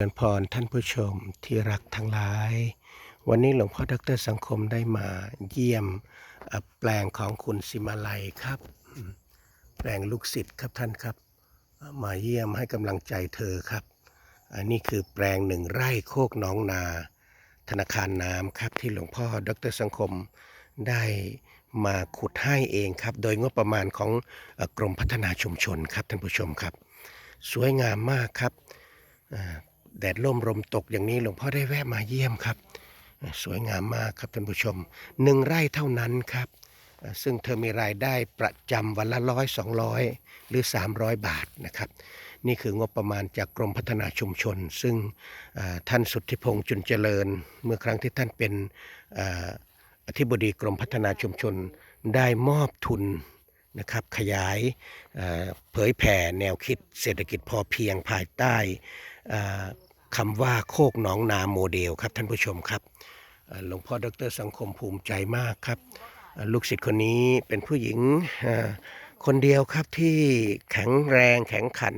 เจริญพรท่านผู้ชมที่รักทั้งหลาย วันนี้หลวงพ่อดรสังคมได้มาเยี่ยมแปลงของคุณสิมาลัยครับ แปลงลูกศิษย์ครับท่านครับ มาเยี่ยมให้กำลังใจเธอครับ อันนี้คือแปลงหนึ่งไร่โคกน้องนา ธนาคารน้ำครับที่หลวงพ่อดรสังคมได้มาขุดให้เองครับ โดยงบประมาณของกรมพัฒนาชุมชนครับท่านผู้ชมครับ สวยงามมากครับอ่า แดดร่มลมตกอย่างนี้หลวงพ่อได้แวะมาเยี่ยมครับ สวยงามมากครับท่านผู้ชมหนึ่งไร่เท่านั้นครับ ซึ่งเธอมีรายได้ประจำวันละร้อยสองร้อยหรือ 300 บาทนะครับ นี่คืองบประมาณจากกรมพัฒนาชุมชน ซึ่งท่านสุทธิพงษ์จุนเจริญ เมื่อครั้งที่ท่านเป็นอธิบดีกรมพัฒนาชุมชนได้มอบทุนนะครับขยายเผยแผ่แนวคิดเศรษฐกิจพอเพียงภายใต้อ่อ คำว่าโคกหนองนาโมเดลครับท่านผู้ชมครับหลวงพ่อดรสังคมภูมิใจมากครับ ลูกศิษย์คนนี้เป็นผู้หญิงคนเดียวครับที่แข็งแรงแข็งขัน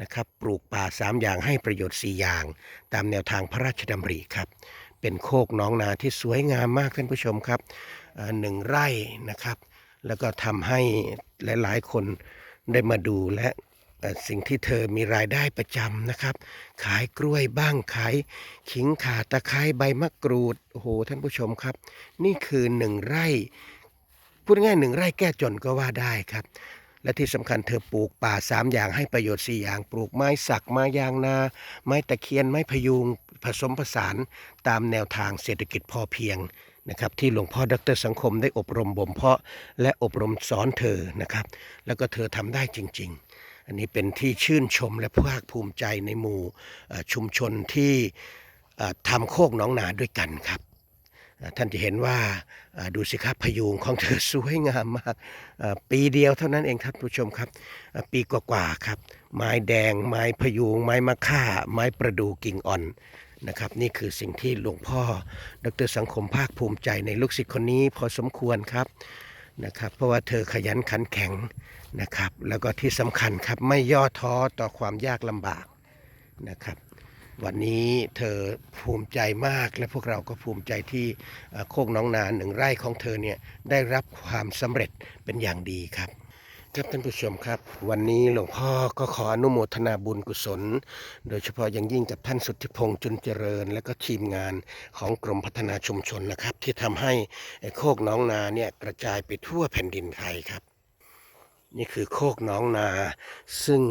นะครับปลูกป่าสามอย่างให้ประโยชน์สี่อย่าง ตามแนวทางพระราชดำริครับ เป็นโคกน้องนาที่สวยงามมากท่านผู้ชมครับหนึ่งไร่นะครับ แล้วก็ทำให้หลาย ๆ คนได้มาดูและ สิ่งที่เธอมีรายได้ประจำนะครับ ขายกล้วยบ้างขายขิงข่าตะไคร้ใบมะกรูดโอ้โหท่านผู้ชมครับ นี่คือหนึ่งไร่พูดง่ายหนึ่งไร่แก้จนก็ว่าได้ครับ และที่สำคัญเธอปลูกป่าสามอย่างให้ประโยชน์สี่อย่าง ปลูกไม้สักไม้ยางนา ไม้ตะเคียนไม้พยุงผสมผสานตามแนวทางเศรษฐกิจพอเพียงนะครับที่หลวงพ่อดรสังคมได้อบรมบ่มเพาะ และอบรมสอนเธอนะครับ แล้วก็เธอทำได้จริง ๆ อันนี้เป็นที่ชื่นชมและภาคภูมิใจในหมู่ชุมชนที่ทำโคกหน้องนาด้วยกันครับ ท่านจะเห็นว่าดูสิครับพยูงของเธอสวยงามมากปีเดียวเท่านั้นเองครับผู้ชมครับ ปีกว่าๆครับ ไม้แดงไม้พยูงไม้มะค่า ไม้ประดูกิ่งอ่อนนะครับนี่คือสิ่งที่หลวงพ่อ ดรสังคมภาคภูมิใจในลูกศิษย์คนนี้พอสมควรครับ นะครับ เพราะว่าเธอขยันขันแข็งนะครับ แล้วก็ที่สำคัญครับไม่ย่อท้อต่อความยากลำบากนะครับ วันนี้เธอภูมิใจมากและพวกเราก็ภูมิใจที่โคกน้องนาหนึ่งไร่ของเธอเนี่ยได้รับความสำเร็จเป็นอย่างดีครับ ครับท่านผู้ชมครับ วันนี้หลวงพ่อก็ขออนุโมทนาบุญกุศล โดยเฉพาะอย่างยิ่งกับท่านสุทธิพงษ์จุนเจริญ และก็ทีมงานของกรมพัฒนาชุมชนนะครับ ที่ทำให้โคกน้องนาเนี่ยกระจายไปทั่วแผ่นดินไทยครับ นี่คือโคกน้องนา ซึ่ง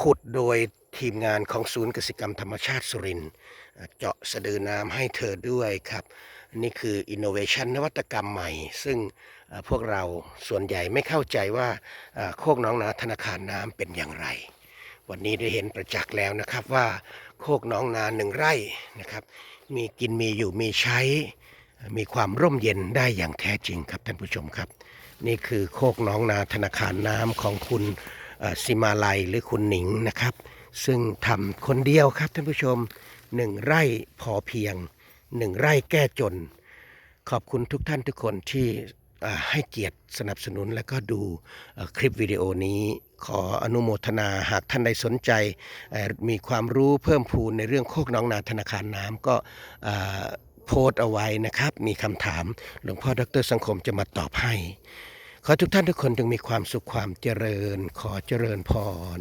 ขุดโดย ทีมงานของศูนย์กสิกรรมธรรมชาติสุรินเจาะสะดือน้ำให้เธอด้วยครับ นี่คืออินโนเวชันนวัตกรรมใหม่ ซึ่งพวกเราส่วนใหญ่ไม่เข้าใจว่าโคกน้องนาธนาคารน้ำเป็นอย่างไร วันนี้ได้เห็นประจักษ์แล้วนะครับว่าโคกน้องนาหนึ่งไร่นะครับ มีกินมีอยู่มีใช้ มีความร่มเย็นได้อย่างแท้จริงครับท่านผู้ชมครับ นี่คือโคกน้องนาธนาคารน้ำของคุณ สิมาลัยหรือคุณหนิงนะครับ ซึ่งทำคนเดียวครับท่านผู้ชมหนึ่งไร่พอเพียงหนึ่งไร่แก้จน ขอบคุณทุกท่านทุกคนที่ให้เกียรติสนับสนุนและก็ดูคลิปวิดีโอนี้ ขออนุโมทนาหากท่านใดสนใจ มีความรู้เพิ่มพูนในเรื่องโคกน้องนาธนาคารน้ำก็โพสต์เอาไว้นะครับ มีคำถามหลวงพ่อดรสังคมจะมาตอบให้ ขอทุกท่านทุกคนจงมีความสุขความเจริญ ขอเจริญพร